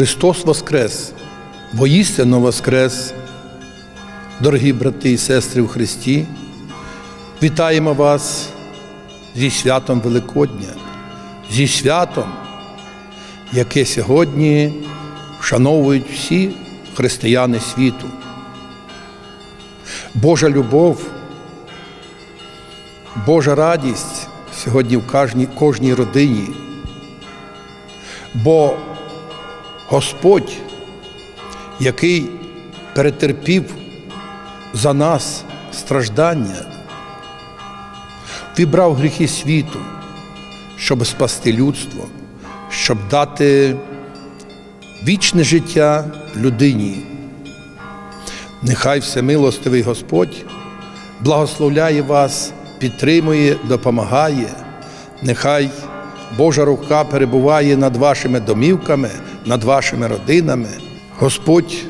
Христос Воскрес, воістину Воскрес, дорогі брати і сестри у Христі, вітаємо вас зі святом Великодня, зі святом, яке сьогодні вшановують всі християни світу. Божа любов, Божа радість сьогодні в кожній, кожній родині. Бо Господь, який перетерпів за нас страждання, вибрав гріхи світу, щоб спасти людство, щоб дати вічне життя людині. Нехай всемилостивий Господь благословляє вас, підтримує, допомагає. Нехай Божа рука перебуває над вашими домівками, над вашими родинами. Господь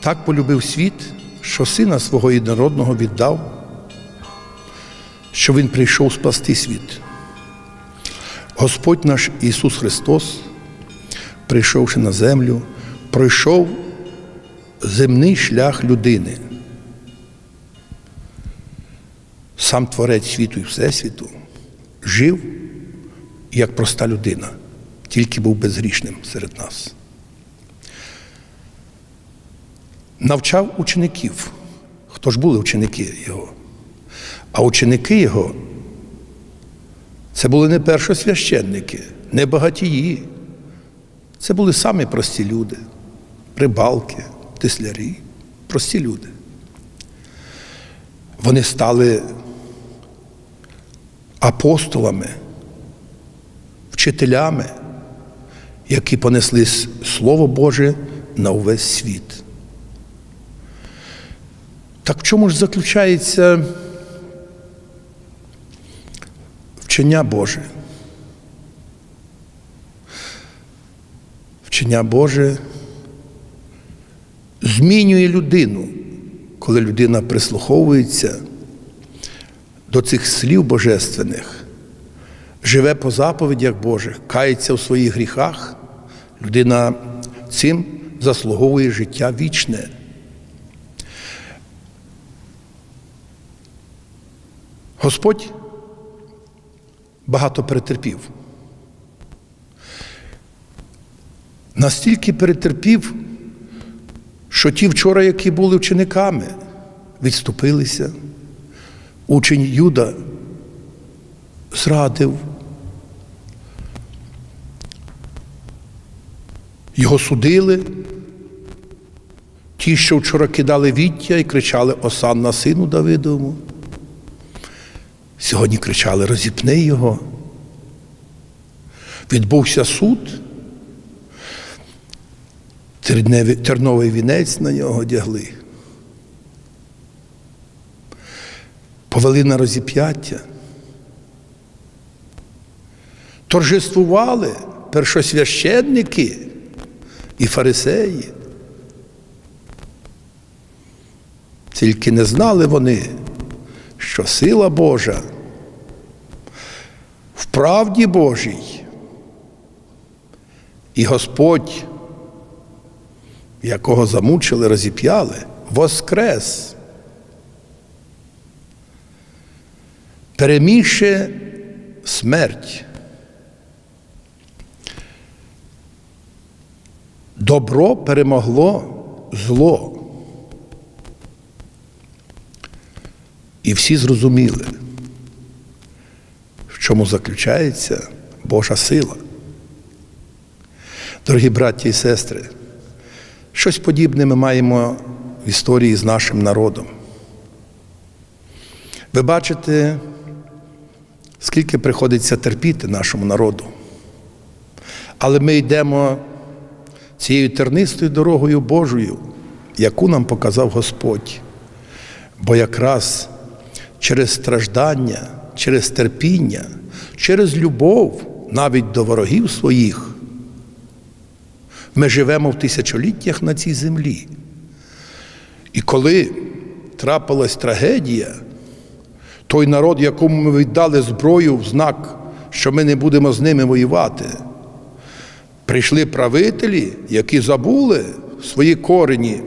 так полюбив світ, що сина свого єдинородного віддав, що Він прийшов спасти світ. Господь наш Ісус Христос, прийшовши на землю, пройшов земний шлях людини. Сам Творець світу і Всесвіту жив як проста людина, тільки був безгрішним серед нас. Навчав учеників. Хто ж були ученики його? А ученики його це були не першосвященники, не багатії. Це були самі прості люди, прибалки, тислярі, прості люди. Вони стали апостолами, вчителями, які понесли Слово Боже на увесь світ. Так в чому ж заключається вчення Боже? Вчення Боже змінює людину, коли людина прислуховується до цих слів божественних, живе по заповідях Божих, кається в своїх гріхах, людина цим заслуговує життя вічне. Господь багато перетерпів. Настільки перетерпів, що ті вчора, які були вчениками, відступилися. Учень Юда зрадив. Його судили. Ті, що вчора кидали віття і кричали Осанна сину Давидовому. Сьогодні кричали розіпни його. Відбувся суд. Терновий вінець на нього одягли. Повели на розіп'яття. Торжествували першосвященники і фарисеї. Тільки не знали вони, що сила Божа в правді Божій і Господь, якого замучили, розіп'яли, воскрес. Перемігши смерть. Добро перемогло зло. І всі зрозуміли, в чому заключається Божа сила. Дорогі браті і сестри, щось подібне ми маємо в історії з нашим народом. Ви бачите, скільки приходиться терпіти нашому народу. Але ми йдемо цією тернистою дорогою Божою, яку нам показав Господь. Бо якраз через страждання, через терпіння, через любов навіть до ворогів своїх, ми живемо в тисячоліттях на цій землі. І коли трапилась трагедія, той народ, якому ми віддали зброю в знак, що ми не будемо з ними воювати, Прийшли правителі, які забули свої корені,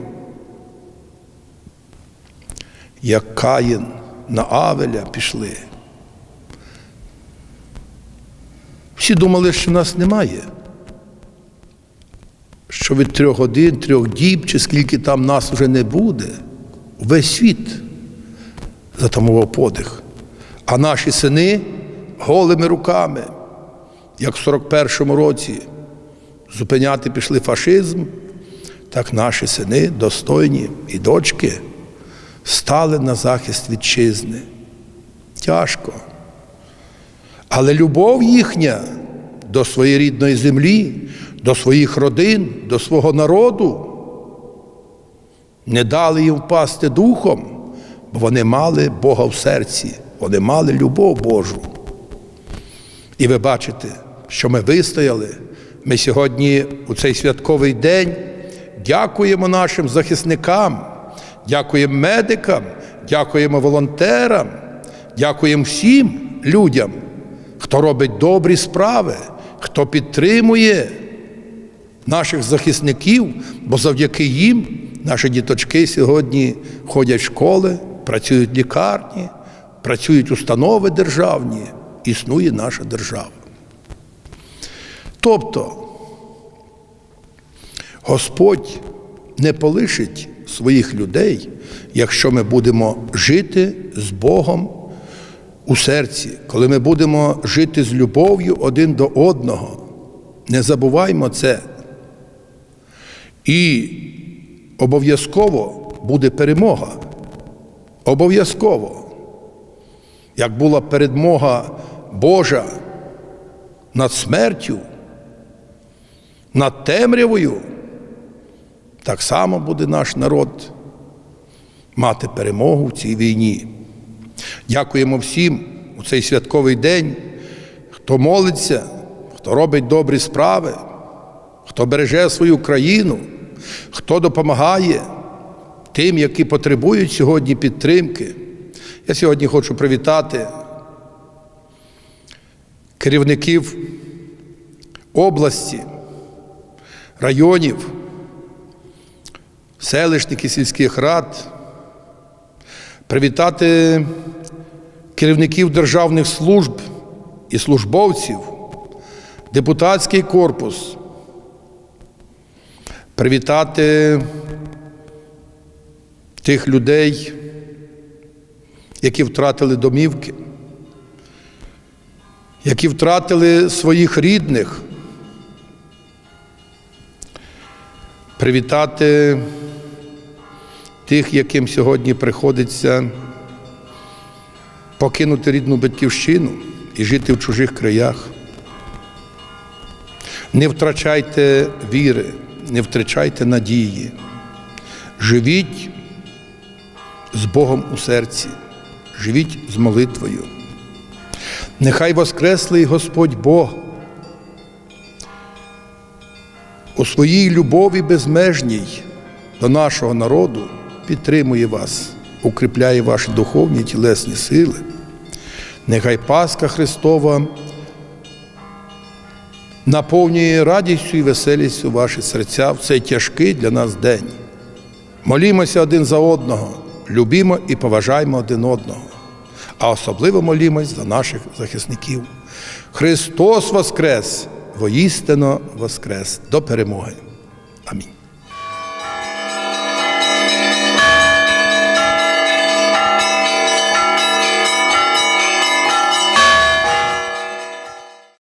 як Каїн на Авеля пішли. Всі думали, що нас немає. Що від трьох годин, трьох діб, чи скільки там нас вже не буде, весь світ затамував подих. А наші сини голими руками, як в 41-му році, зупиняти пішли фашизм, так наші сини, достойні і дочки, стали на захист вітчизни. Тяжко. Але любов їхня до своєї рідної землі, до своїх родин, до свого народу не дали їм впасти духом, бо вони мали Бога в серці, вони мали любов Божу. І ви бачите, що ми вистояли. Ми сьогодні у цей святковий день дякуємо нашим захисникам, дякуємо медикам, дякуємо волонтерам, дякуємо всім людям, хто робить добрі справи, хто підтримує наших захисників, бо завдяки їм наші діточки сьогодні ходять в школи, працюють в лікарні, працюють установи державні, існує наша держава. Тобто Господь не полишить своїх людей, якщо ми будемо жити з Богом у серці, коли ми будемо жити з любов'ю один до одного. Не забуваймо це. І обов'язково буде перемога. Обов'язково. Як була передмога Божа над смертю, над темрявою, так само буде наш народ мати перемогу в цій війні. Дякуємо всім у цей святковий день, хто молиться, хто робить добрі справи, хто береже свою країну, хто допомагає тим, які потребують сьогодні підтримки. Я сьогодні хочу привітати керівників області, районів, селищників сільських рад, привітати керівників державних служб і службовців, депутатський корпус, привітати тих людей, які втратили домівки, які втратили своїх рідних, привітати тих, яким сьогодні приходиться покинути рідну батьківщину і жити в чужих краях. Не втрачайте віри, не втрачайте надії. Живіть з Богом у серці, живіть з молитвою. Нехай Воскреслий Господь Бог у своїй любові безмежній до нашого народу підтримує вас, укріпляє ваші духовні і тілесні сили. Нехай Пасха Христова наповнює радістю і веселістю ваші серця в цей тяжкий для нас день. Молімося один за одного, любімо і поважаємо один одного, а особливо молімось за наших захисників. Христос Воскрес! Воістину Воскрес! До перемоги! Амінь.